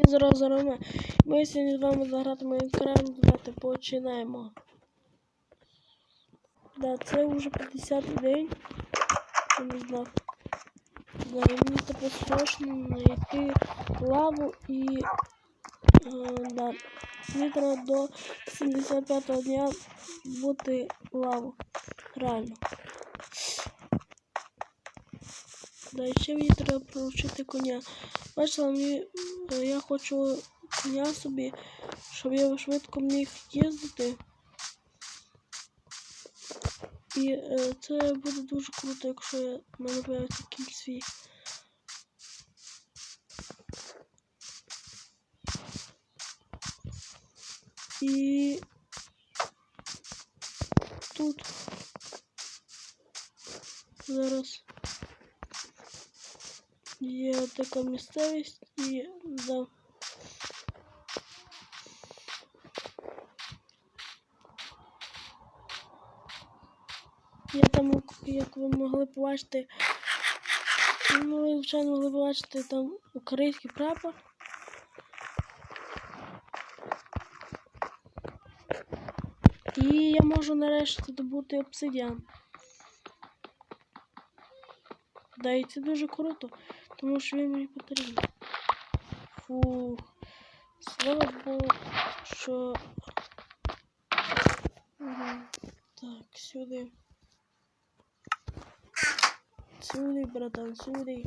всі зараз зараз ми. Сьогодні з вами заграти Майнкрафт, давайте починаємо. Да, це вже 50 день. Я не знав. Да, і мені тепер страшно знайти лаву і е, да, треба до 75-го дня бути лаву. Реально. Да, ще мені треба провчити коня. Бачила, мені, я хочу коня собі, щоб я швидко міг їздити. І е, це буде дуже круто, якщо я, в мене появиться кінь свій. І тут зараз є така місцевість і да. Я там, як ви могли побачити, ну, ви, звичайно, могли побачити там український прапор. І я можу нарешті добути обсидіан. Да, і це дуже круто, тому що він мені потрібен. Фух. Слава Богу, що. Ага. Так, сюди. Сюди, братан, сюди.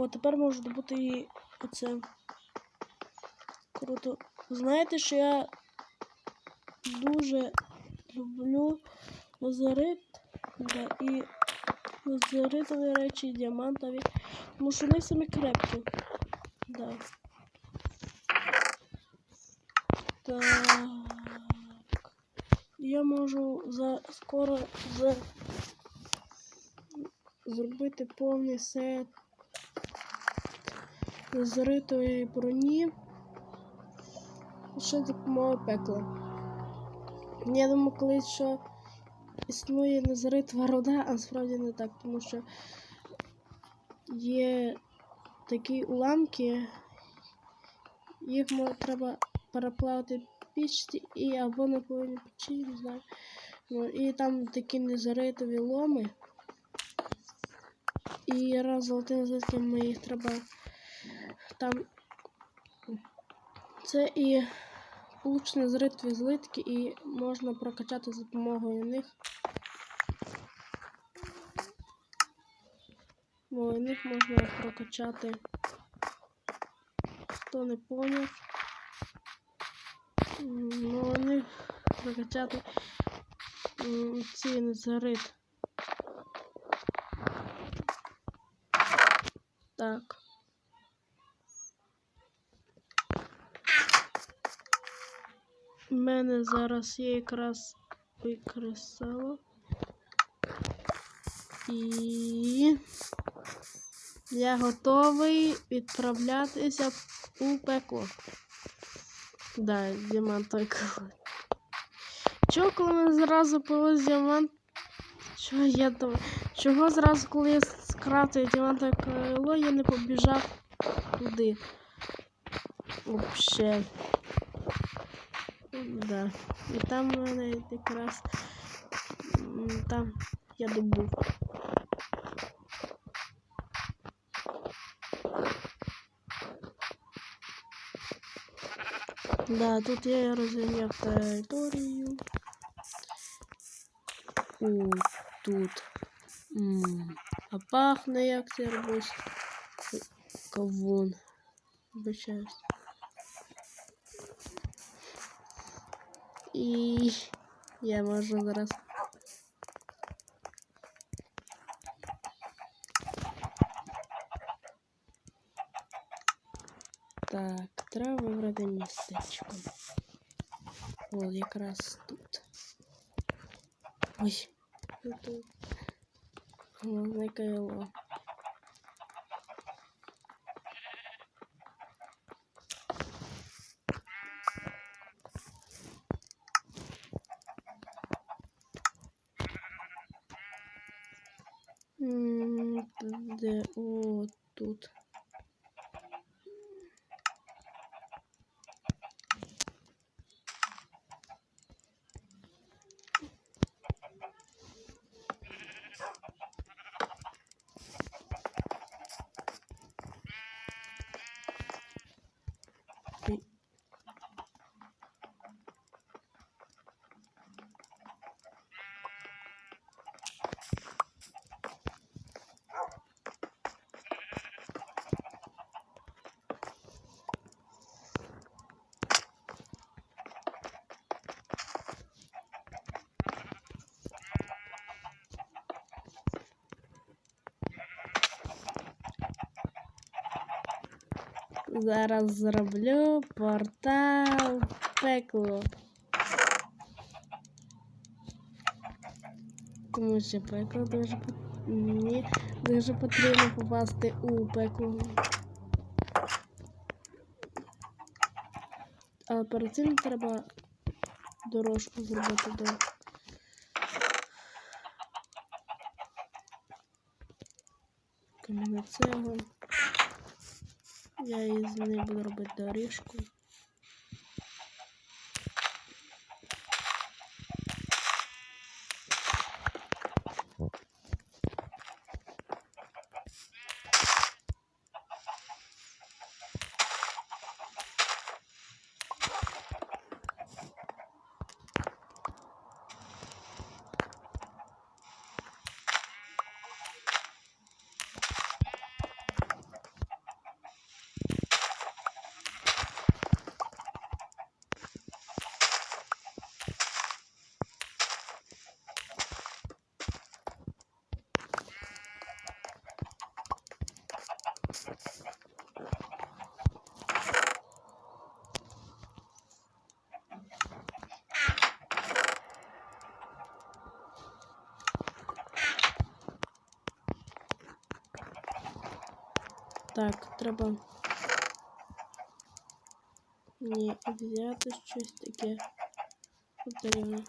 О, тепер можу добути і оце. Круто. Знаєте, що я дуже люблю лазарит да, і лазаритові речі, і діамантові, тому що вони самі крепкі. Да. Так. Я можу за скоро за зробити повний сет заритої броні. Ще допомога пекла. Я думаю, колись що існує незаритва рода, а справді не так, тому що є такі уламки, їх мо- треба переплавити пічці і або на повинні печі, не знаю. Ну, і там такі незаритові ломи. І раз золотим злитком їх треба там це і получені зритві злитки, і можна прокачати за допомогою них. Мовою них можна прокачати. Хто не поняв. Мовою них прокачати ці незарит. Так. Мене зараз є якраз викресало. І я готовий відправлятися у пекло. Да, діамант той коло. Чого, коли ми зразу повез діамант? Чого я там? Чого зразу, коли я скрафтив діамантове крило, я не побіжав туди? Вообще. Да. І там мене якраз м, там я добув. Да, тут я розгляняв територію. О, тут. М, А пахне як цей арбуз. Кавун. І я можу зараз. Так, треба вибрати містечко. О, якраз тут. Ой, тут. Головне кайло. Де? О, тут. Зараз зроблю портал пекло. Тому що пекло дуже мені дуже потрібно попасти у пекло. Але перед цим треба дорожку зробити до. Кам'яна цегла. Я із неї буду робити доріжку. Так, треба мені взяти щось таке потрібно.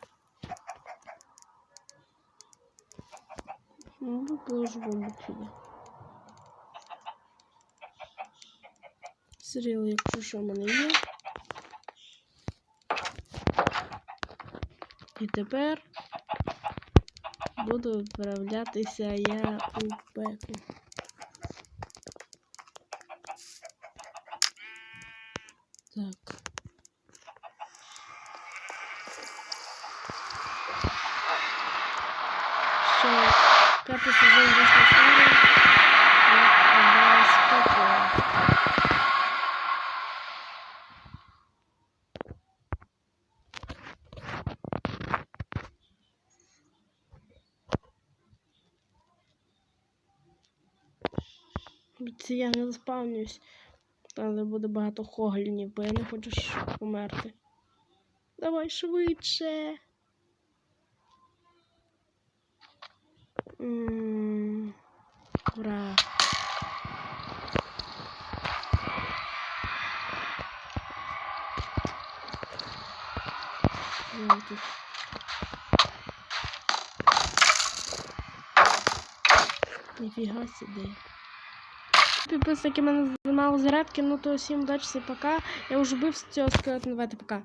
Ну, положу бомбу сюди. Сріл, якщо що в мене є. І тепер буду відправлятися я у пекло. Так. Що п'ятий сезон вийшла серія. Я спокою. Це я не заспавнюсь, але буде багато хоглінів, бо я не хочу померти. Давай швидше. М, Ура. Ну, тут. Ніфіга собі. Підписники мене знімали зарядки, ну то всім удачі, пока. Я вже бив з цього давайте пока.